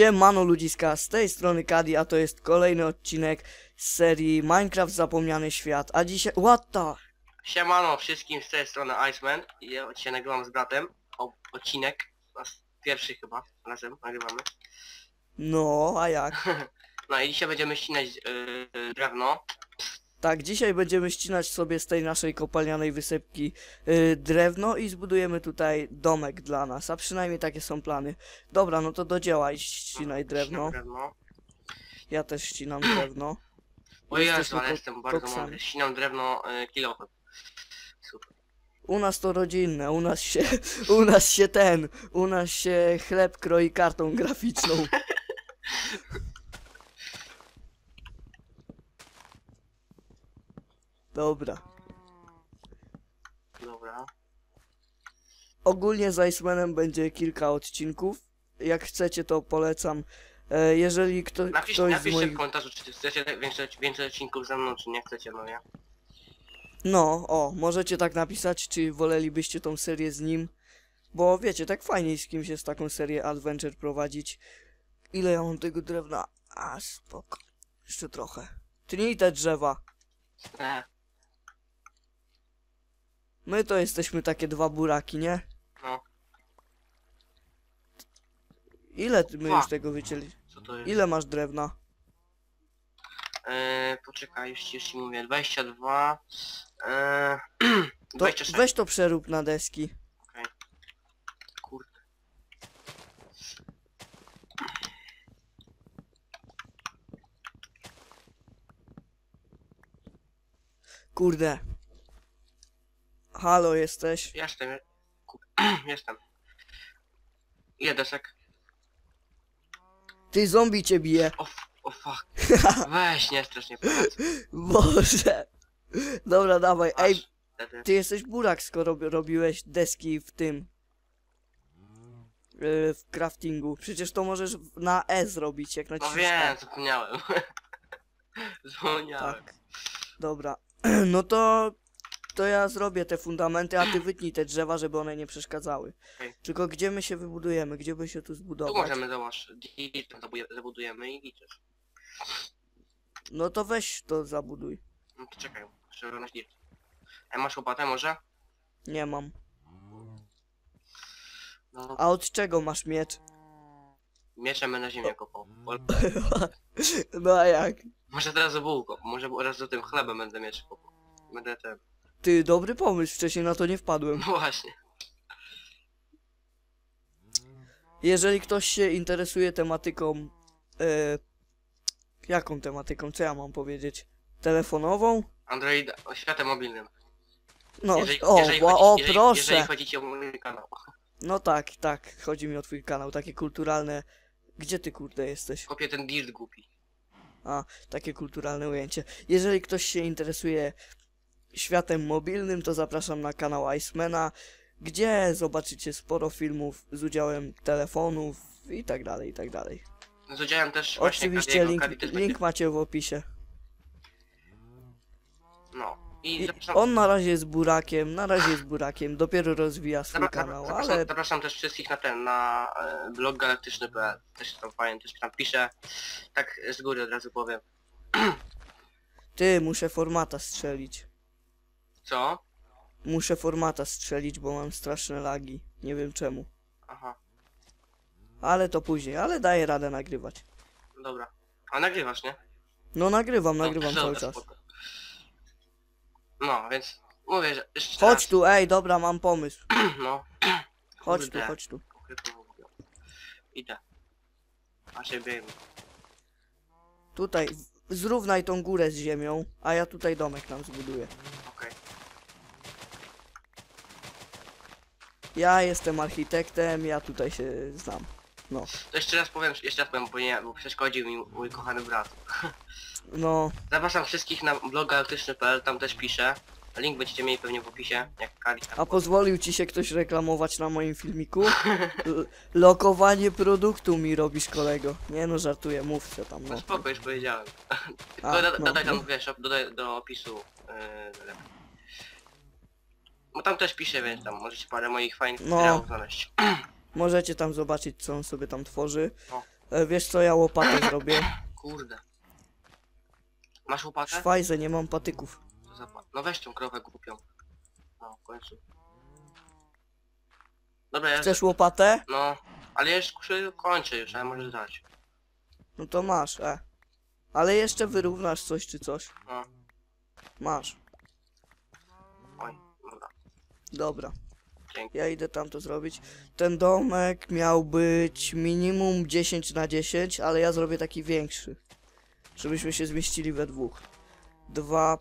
Siemano ludziska, z tej strony Kadi, a to jest kolejny odcinek z serii Minecraft Zapomniany Świat, a dzisiaj... What the... Siemano wszystkim z tej strony Iceman. Ja dzisiaj nagrywam z bratem o, odcinek. Nas pierwszy chyba razem nagrywamy. No, a jak? No i dzisiaj będziemy ścinać yy, drewno. Tak, dzisiaj będziemy ścinać sobie z tej naszej kopalnianej wysypki y, drewno i zbudujemy tutaj domek dla nas, a przynajmniej takie są plany. Dobra, no to do dzieła i ścinaj drewno. Ja też ścinam drewno. O Jezu, Jesteśmy ale jestem bardzo koksami. mądry. Ścinam drewno yy, kilofem. Super. U nas to rodzinne, u nas się, u nas się ten, u nas się chleb kroi kartą graficzną. Dobra. Dobra. Ogólnie z Icemanem będzie kilka odcinków. Jak chcecie, to polecam. E, jeżeli kto, Napisz, ktoś z napiszcie moich... w komentarzu, czy chcecie więcej, więcej odcinków ze mną, czy nie chcecie, no nie? No, o, możecie tak napisać, czy wolelibyście tą serię z nim. Bo wiecie, tak fajniej z kimś jest taką serię Adventure prowadzić. Ile ja mam tego drewna? A, spoko. Jeszcze trochę. Tnij te drzewa. E, My to jesteśmy takie dwa buraki, nie? no, Ile ty- my Dwa. już tego wycięli? co to jest? Ile masz drewna? E, poczekaj, już ci, już ci mówię. 22. E, To 26. weź to przerób na deski. Kurde. Kurde. Halo, jesteś? Jestem. ku- Jestem. Ile desek? Ty zombie cię bije. O, f- o fuck. Weź, nie strasz, nie pracy. Boże. Dobra, dawaj. Ej, ty jesteś burak, skoro robi- robiłeś deski w tym. Yy, w craftingu. Przecież to możesz w- na E zrobić, jak No naciśniesz wiem, E. zapomniałem. Zapomniałem. Tak. Dobra. No to... To ja zrobię te fundamenty, a ty wytnij te drzewa, żeby one nie przeszkadzały. Okej. Tylko gdzie my się wybudujemy? Gdzie by się tu Tu zbudować? możemy załóż. Zabudujemy i liczysz. No to weź to zabuduj. No to czekaj, trzeba wyrównać dirt. A masz łopatę może? Nie mam. No, A od czego masz miecz? mieczem będę na ziemię kopał. Bo- No a jak? Może teraz za bułką, może teraz za tym chlebem będę miecz kopał. Będę ten. Ty, dobry pomysł, wcześniej na to nie wpadłem. No właśnie. Jeżeli ktoś się interesuje tematyką... E, jaką tematyką? Co ja mam powiedzieć? Telefonową? Android o światem mobilnym. No, Jeżeli- o, jeżeli chodzi- o jeżeli- proszę! Jeżeli chodzicie o mój kanał. No tak, tak, chodzi mi o twój kanał, takie kulturalne... Gdzie ty kurde jesteś? Kopię ten dirt głupi. A, takie kulturalne ujęcie. Jeżeli ktoś się interesuje światem mobilnym, to zapraszam na kanał Icemana, gdzie zobaczycie sporo filmów z udziałem telefonów i tak dalej, i tak dalej. Z udziałem też właśnie Oczywiście Kadiego, link, Kadi link macie w opisie. No. I I zapraszam, on na razie jest burakiem, na razie jest burakiem, dopiero rozwija swój kanał, zapraszam, ale zapraszam też wszystkich na ten, na e, blog galaktyczny.pl. Też tam fajnie, też tam piszę. Tak z góry od razu powiem. ty, muszę formata strzelić. Co? Muszę formata strzelić, bo mam straszne lagi. Nie wiem czemu. Aha, Ale to później, ale daję radę nagrywać. dobra. A nagrywasz, nie? No nagrywam, No, nagrywam cały czas. spoko. No, więc mówię, że jeszcze Chodź raz. tu, ej, dobra, mam pomysł. No, Chodź tu, Kurde. chodź tu. idę. A się biegnę. Tutaj, zrównaj tą górę z ziemią, a ja tutaj domek nam zbuduję. Okej. Ja jestem architektem, ja tutaj się znam. No, To jeszcze raz powiem, jeszcze raz powiem, bo nie, bo przeszkodził mi mój kochany brat. no, Zapraszam wszystkich na blog galaktyczny.pl, tam też piszę. Link będziecie mieli pewnie w opisie, jak Kali tam. a pozwolił ci się ktoś reklamować na moim filmiku? L lokowanie produktu mi robisz, kolego. Nie no, żartuję, mów tam, No no. spoko, już powiedziałem. Tylko A, no, dodaj tam, no. wiesz, op- dodaj do opisu. Yy, bo tam też piszę, więc tam możecie parę moich fajnych No. materiałów znaleźć. Możecie tam zobaczyć, co on sobie tam tworzy. No. E, wiesz co, ja łopatę zrobię. Kurde. Masz łopatę? Szwajzę, nie mam patyków. To zapa- No weź tą krowę głupią. No, w końcu. Dobra, ja... Chcesz łopatę? No, ale ja już przy- kończę już, ale możesz dać. No to masz, e. Ale jeszcze wyrównasz coś czy coś. No, Masz. oj, dobra. Dzięki. Ja idę tam to zrobić. Ten domek miał być minimum 10 na 10, ale ja zrobię taki większy. Żebyśmy się zmieścili we dwóch. Dwa,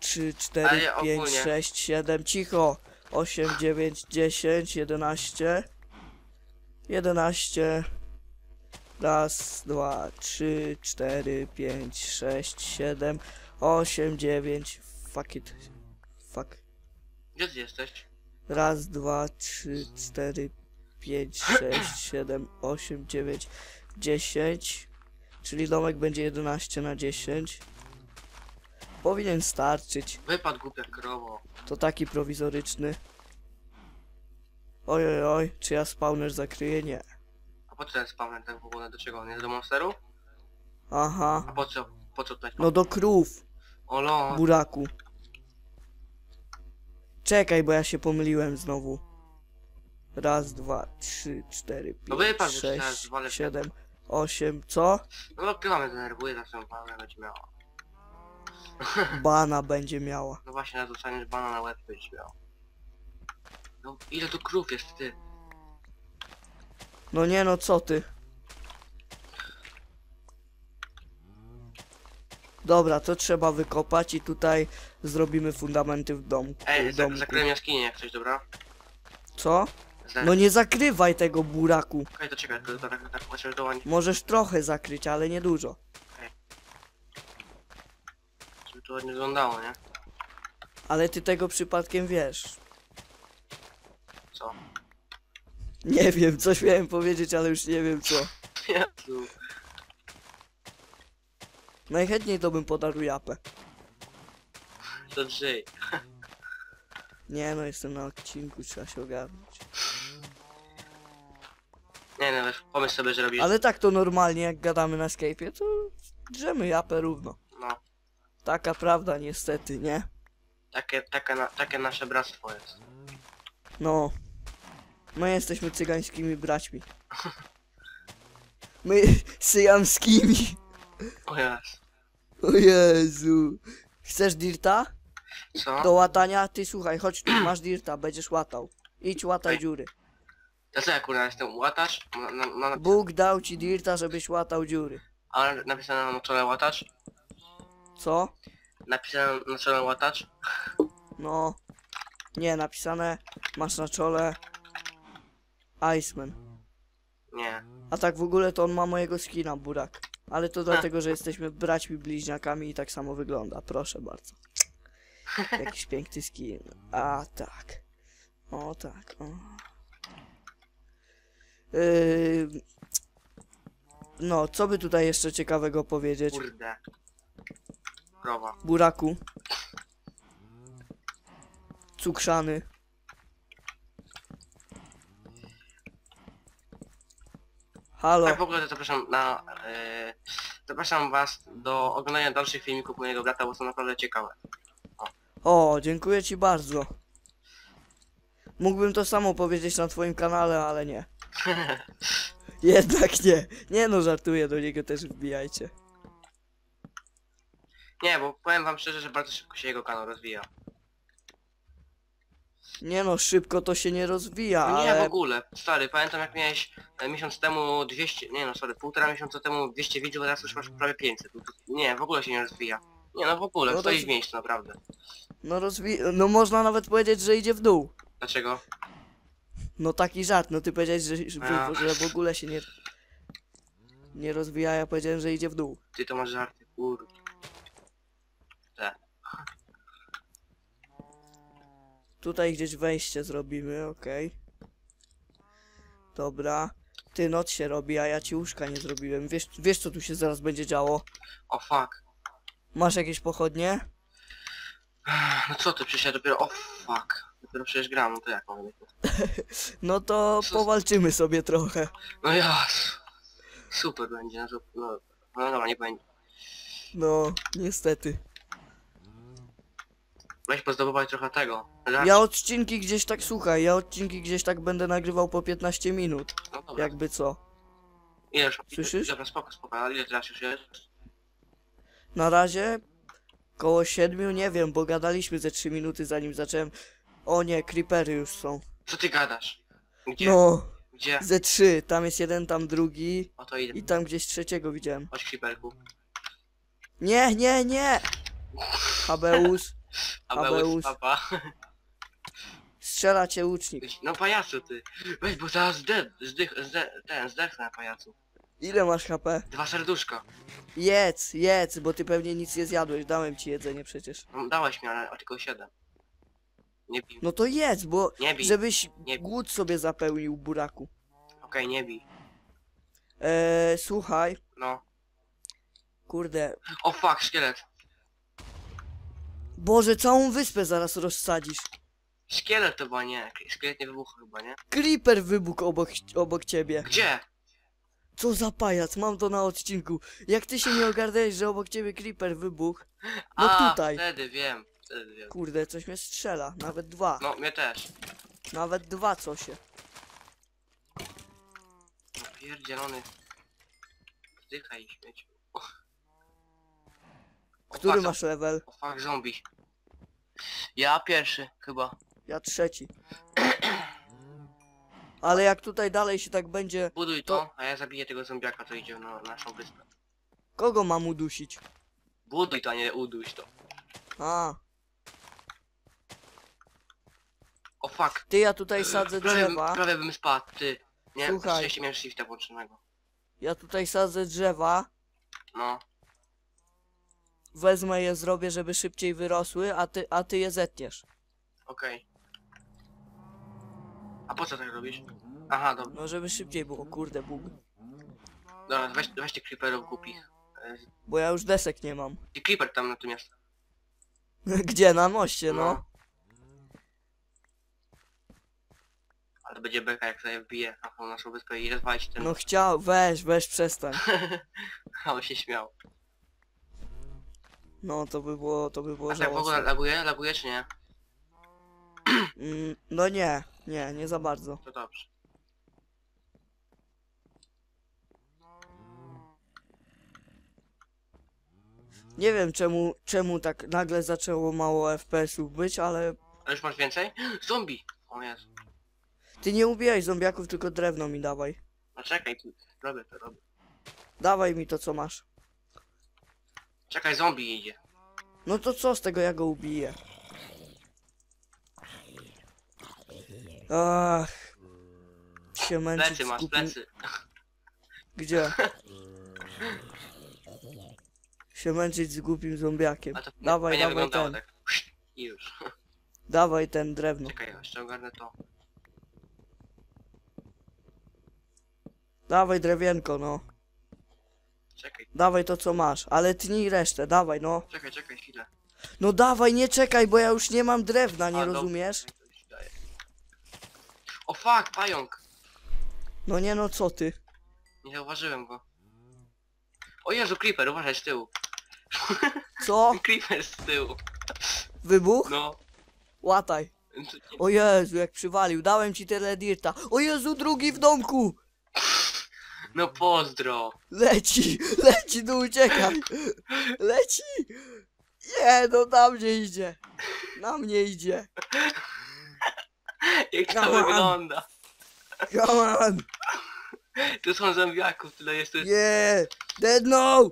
trzy, cztery, Ale pięć, ogólnie- sześć, siedem, cicho. 8, 9, 10, 11. 11. Raz, dwa, trzy, cztery, pięć, sześć, siedem, osiem, dziewięć. Fuck it. Fuck. Gdzie ty jesteś? Raz, dwa, trzy, cztery, pięć, sześć, siedem, osiem, dziewięć, dziesięć. Czyli domek będzie 11 na 10. Powinien starczyć. Wypadł głupia krowo. To taki prowizoryczny. Oj, oj, oj, czy ja spawner zakryję? Nie. A po co ten spawner tak w ogóle? Do czego? On jest do monsteru? Aha. A po co? Po co tutaj? No do krów, O lol. buraku. Czekaj, bo ja się pomyliłem znowu. Raz, dwa, trzy, cztery, No pięć, wypadł, że teraz sześć, zwalę w siedem, osiem, co? No krowa mnie denerwuje, zawsze ją palę będzie miała. Bana będzie miała. No właśnie, na dostaniesz bana na łeb będziesz miał. No ile tu krów jest, ty? No nie no, co ty? Dobra, to trzeba wykopać i tutaj zrobimy fundamenty w domu. Ej, w za jaskinię jak coś, dobra? Co? No nie zakrywaj tego buraku. Okej, to czekaj, to, tak, tak, chociaż dołań, Możesz trochę zakryć, ale nie dużo. żeby to ładnie wyglądało, nie? Ale ty tego przypadkiem wiesz. Co? Nie wiem, coś miałem powiedzieć, ale już nie wiem co. Jezu. Najchętniej to bym podarł japę. To drzyj. Nie no, jestem na odcinku, trzeba się ogarnąć. Nie no, wiesz, pomyśl sobie, że robisz... Ale tak to normalnie, jak gadamy na Skype'ie, to drzemy japę równo. No, Taka prawda niestety, nie? takie, takie, na, takie nasze bractwo jest. No. My jesteśmy cygańskimi braćmi. My syjamskimi. O jas. O Jezu. Chcesz dirta? Co? Do łatania? Ty słuchaj, chodź tu, masz dirta, będziesz łatał. Idź łataj Ej. dziury. Ja co ja kurwa jestem łatacz? Na, na, na, Bóg dał ci dirta, żebyś łatał dziury. ale napisane na czole łatacz? Co? Napisane na czole łatacz? No. Nie, napisane masz na czole Iceman. Nie. A tak w ogóle to on ma mojego skina, burak. Ale to dlatego, że jesteśmy braćmi bliźniakami i tak samo wygląda. Proszę bardzo. Jakiś piękny skin. A tak. O tak. O. Yy... No, co by tutaj jeszcze ciekawego powiedzieć? Kurde. Krowa. Buraku. Cukrzany. Halo. Tak w ogóle to zapraszam na... E, zapraszam was do oglądania dalszych filmików mojego brata, bo są naprawdę ciekawe. O, dziękuję ci bardzo. Mógłbym to samo powiedzieć na twoim kanale, ale nie. Jednak nie. Nie no, żartuję, do niego też wbijajcie. Nie, bo powiem wam szczerze, że bardzo szybko się jego kanał rozwija. Nie no, szybko to się nie rozwija, No nie w ogóle. Stary, pamiętam jak miałeś e, miesiąc temu 200, nie no sorry, półtora miesiąca temu 200 widzów, a teraz już masz prawie 500. No to- Nie, w ogóle się nie rozwija. Nie no w ogóle, No stoi roz- w miejscu naprawdę. No rozwi... No można nawet powiedzieć, że idzie w dół. Dlaczego? No taki żart, no ty powiedziałeś, że, że, A. że w ogóle się nie... Nie rozwija, ja powiedziałem, że idzie w dół. Ty to masz żarty, kurde. Tutaj gdzieś wejście zrobimy, okej. Dobra. Ty, noc się robi, a ja ci łóżka nie zrobiłem. Wiesz, wiesz co tu się zaraz będzie działo? O fuck. Masz jakieś pochodnie? No co ty, przecież ja dopiero, o fuck. Dopiero przecież gram, no to jak mam? No to Co z- powalczymy sobie trochę. No jas. Super będzie, no, to- no, no dobra, nie będzie. No, niestety. Weź pozdobywać trochę tego. Raz- Ja odcinki gdzieś tak, słuchaj, ja odcinki gdzieś tak będę nagrywał po 15 minut. No dobra. Jakby co. Ile już? Słyszysz? Dobra, spoko, spoko, ale ile teraz już jest? Na razie koło 7, nie wiem, bo gadaliśmy ze 3 minuty zanim zacząłem. O nie, creepery już są. Co ty gadasz? Gdzie? No, Gdzie? ze 3, tam jest jeden, tam drugi O to idę. i tam gdzieś trzeciego widziałem. Chodź creeperku. Nie, nie, nie! Habeus, Abeus, Abeus. papa. strzela cię łucznik. No pajacu ty. Weź, bo zaraz zdech, zdech, zdech, ten, zdechnę pajacu. Ile masz HP? Dwa serduszka. Jedz, jedz, bo ty pewnie nic nie zjadłeś, dałem ci jedzenie przecież. No, dałeś mi, ale tylko siedem. Nie bij. No to jedz, bo Nie bij. żebyś Nie bij. głód sobie zapełnił buraku. Okej, nie bij. Eee, słuchaj, No. kurde, O fuck, szkielet. Boże, całą wyspę zaraz rozsadzisz. Szkielet to chyba nie. Szkielet nie wybuchł chyba, nie? Creeper wybuchł obok, obok ciebie. Gdzie? Co za pajac, mam to na odcinku. Jak ty się nie ogarnęłeś, że obok ciebie creeper wybuchł? No A, tutaj. wtedy wiem. Wtedy wiem. Kurde, coś mnie strzela. Nawet dwa. No, mnie też. Nawet dwa co się. No pierdzielony. Zdychaj, śmieciu. O Który fuck, masz level? O fuck, zombie. Ja pierwszy, chyba. Ja trzeci. Ale jak tutaj dalej się tak będzie... Buduj To- a ja zabiję tego zombiaka, co idzie na naszą wyspę. Kogo mam udusić? Buduj to, a nie uduś to. A, O fuck. ty ja tutaj sadzę Prawie, drzewa. prawie bym spadł, ty. Nie, Słuchaj. szczęście miałem shifta włączonego. Ja tutaj sadzę drzewa. No. Wezmę je, zrobię, żeby szybciej wyrosły, a ty, a ty je zetniesz. Okej. A po co tak robisz? Aha, dobra. No żeby szybciej było, kurde bóg. Dobra, weź, weź tych creeperów głupich. E, Bo ja już desek nie mam. I creeper tam natomiast. Gdzie? Na moście, no. Ale będzie beka jak sobie wbije na tą naszą wyspę i rozwalić ten... No chciał, weź, weź przestań. A on się śmiał. No to by było, to by było A tak w ogóle żałosne. laguje? Laguje czy nie? Mm, no nie, nie, nie za bardzo. To dobrze. Nie wiem czemu, czemu tak nagle zaczęło mało FPS-ów być, ale A już masz więcej? Zombie! O Jezu. ty nie ubijaj zombiaków, tylko drewno mi dawaj. No czekaj, tu. robię to, robię. Dawaj mi to co masz. Czekaj, zombie idzie. No to co z tego, ja go ubiję. Ach. Się męczyć Plecy masz, głupim... plecy. Gdzie? Się męczyć z głupim zombiakiem. A to Dawaj, fajnie dawaj wyglądało ten. tak. I już. Dawaj ten drewno. Czekaj, jeszcze ogarnę to. Dawaj drewienko, no. Czekaj, Dawaj to co masz, ale tnij resztę, dawaj no. czekaj, czekaj chwilę. No dawaj, nie czekaj, bo ja już nie mam drewna, nie A, dobra. O fuck, pająk! No nie no, co ty? Nie zauważyłem go. O Jezu, creeper, uważaj z tyłu. Co? Creeper z tyłu. Wybuch? No. Łataj. O Jezu, jak przywalił, dałem ci tyle dirta. O Jezu, drugi w domku! No pozdro. Leci, leci, no uciekaj. Leci. Nie, no na mnie idzie. Na mnie idzie. Jak to Come on. wygląda. Come on. Tu są zombiaków, tyle jest. Nie. Dead no.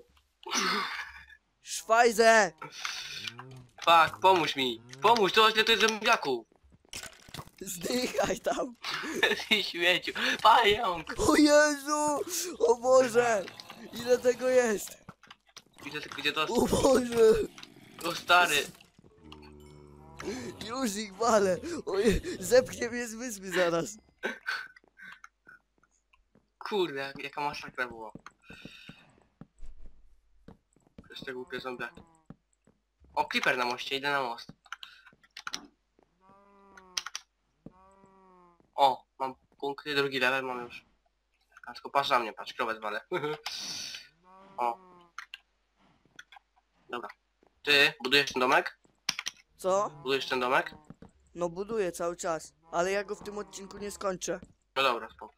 Szwajzę. Fuck, pomóż mi. Pomóż, to właśnie to jest zombiaków. Zdychaj tam. Śmieciu. Pająk. O Jezu. O Boże. Ile tego jest? Widzę tylko gdzie to... O Boże. O stary. Już ich walę. O Je... Zepchnie mnie z wyspy zaraz. Kurde, jak- jaka masakra była. Przez te głupie zombiaki. O, creeper na moście, idę na most. O, mam punkty, drugi level mam już. A tylko patrz na mnie, patrz, krowę walę. o. Dobra. Ty budujesz ten domek? Co? Budujesz ten domek? No buduję cały czas, ale ja go w tym odcinku nie skończę. No dobra, spoko.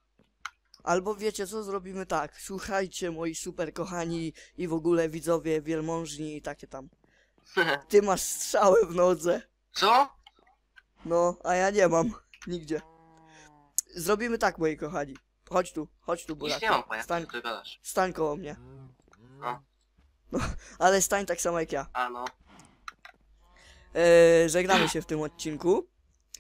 Albo wiecie co, zrobimy tak. Słuchajcie moi super kochani i w ogóle widzowie wielmożni i takie tam. Ty masz strzałę w nodze. Co? No, a ja nie mam. Nigdzie. Zrobimy tak, moi kochani. Chodź tu, chodź tu, Nic Burak. nie mam pojęcia, Stań, ty gadasz. stań koło mnie. No. No, ale stań tak samo jak ja. A no. Eee, żegnamy się w tym odcinku.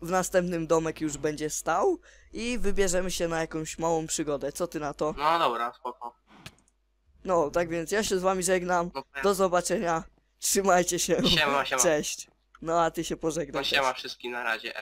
W następnym domek już będzie stał i wybierzemy się na jakąś małą przygodę. Co ty na to? No dobra, spoko. No, tak więc ja się z wami żegnam. No, Do zobaczenia. Trzymajcie się. Siema, siema. Cześć. No a ty się pożegnaj. No też. siema wszystkim na razie.